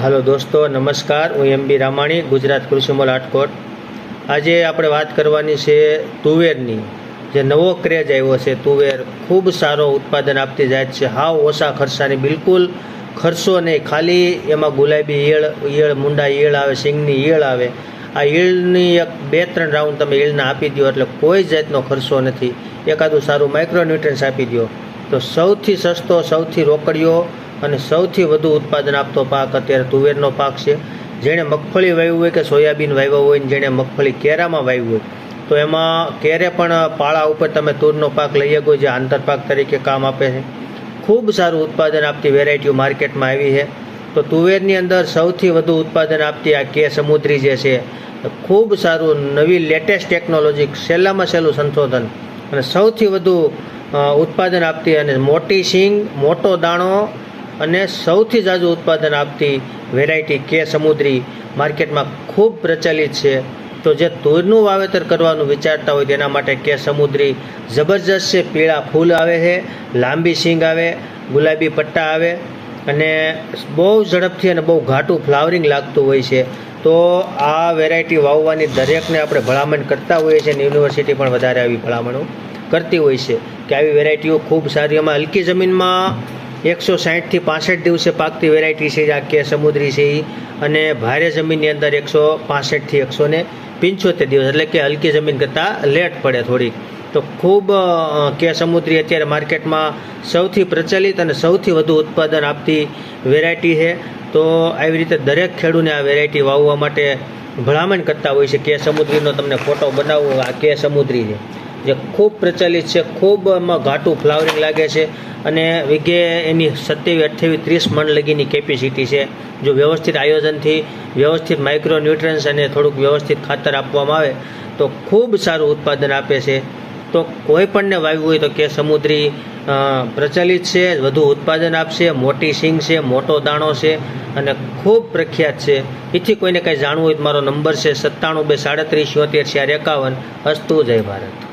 હાલો દોસ્તો, નમસ્કાર. હું એમ બી રામાણી, ગુજરાત કૃષિમોલ આટકોટ આજે આપણે વાત કરવાની છે તુવેરની. જે નવો ક્રેજ આવ્યો છે, તુવેર ખૂબ સારો ઉત્પાદન આપતી જાત છે. હાવ ઓછા ખર્ચાની, બિલકુલ ખર્ચો નહીં. ખાલી એમાં ગુલાબી ઈયળ ઈયળ મુંડા ઈયળ આવે, સિંગની ઈયળ આવે. આ ઈયળની એક બે ત્રણ રાઉન્ડ તમે ઈયળના આપી દો એટલે કોઈ જાતનો ખર્ચો નથી. એકાદું સારું માઇક્રોન્યુટ્રન્સ આપી દો તો સૌથી સસ્તો, સૌથી રોકડીયો અને સૌથી વધુ ઉત્પાદન આપતો પાક અત્યારે તુવેરનો પાક છે. જેણે મગફળી વાવ્યું હોય કે સોયાબીન વાવ્યો હોય જેણે મગફળી કેરામાં વાવ્યું હોય, તો એમાં કેરે પણ પાળા ઉપર તમે તુરનો પાક લઈ શકો જે આંતરપાક તરીકે કામ આપે છે. ખૂબ સારું ઉત્પાદન આપતી વેરાયટીઓ માર્કેટમાં આવી છે. તો તુવેરની અંદર સૌથી વધુ ઉત્પાદન આપતી આ કે સમુદ્રી જે છે, ખૂબ સારું નવી લેટેસ્ટ ટેકનોલોજી સહેલામાં સહેલું સંશોધન અને સૌથી વધુ ઉત્પાદન આપતી અને મોટી સિંગ, મોટો દાણો અને સૌથી ઝાઝું ઉત્પાદન આપતી વેરાયટી કે સમુદ્રી માર્કેટમાં ખૂબ પ્રચલિત છે. તો જે તુરનું વાવેતર કરવાનું વિચારતા હોય તેના માટે કે સમુદ્રી જબરજસ્ત છે, પીળા ફૂલ આવે છે, લાંબી સિંગ આવે, ગુલાબી પટ્ટા આવે અને બહુ ઝડપથી અને બહુ ઘાટું ફ્લાવરિંગ લાગતું હોય છે. તો આ વેરાયટી વાવવાની દરેકને આપણે ભલામણ કરતા હોઈએ છીએ અને યુનિવર્સિટી પણ વધારે આવી ભલામણો કરતી હોય છે કે આવી વેરાયટીઓ ખૂબ સારી, એમાં હલકી જમીનમાં એકસો સાહીઠથી પાસઠ દિવસે પાકતી વેરાયટી છે આ કે સમુદ્રી છે અને ભારે જમીનની અંદર એકસો પાસઠથી એકસો ને પંચોતેર દિવસ, એટલે કે હલકી જમીન કરતાં લેટ પડે થોડીક તો ખૂબ કે સમુદ્રી અત્યારે માર્કેટમાં સૌથી પ્રચલિત અને સૌથી વધુ ઉત્પાદન આપતી વેરાયટી છે. તો આવી રીતે દરેક ખેડૂને આ વેરાયટી વાવવા માટે ભલામણ કરતા હોય છે કે સમુદ્રીનો તમને ફોટો બનાવવો આ કે સમુદ્રી છે. જે ખૂબ પ્રચલિત છે, ખૂબ એમાં ઘાટું ફ્લાવરિંગ લાગે છે અને વિગે એની સત્યાવીસ, અઠ્યાવીસ, ત્રીસ મણ લગીની કેપેસિટી છે. જો વ્યવસ્થિત આયોજનથી વ્યવસ્થિત માઇક્રો ન્યુટ્રન્સ અને થોડુંક વ્યવસ્થિત ખાતર આપવામાં આવે, તો ખૂબ સારું ઉત્પાદન આપે છે. તો કોઈ પણને વાવ્યું હોય તો કે સમુદ્રી પ્રચલિત છે, વધુ ઉત્પાદન આપશે, મોટી સિંગ છે, મોટો દાણો છે અને ખૂબ પ્રખ્યાત છે. એથી કોઈને કાંઈ જાણવું હોય તો મારો નંબર છે સત્તાણું બે સાડત્રીસ છોતેર ચાર એકાવન. અસ્તુ, જય ભારત.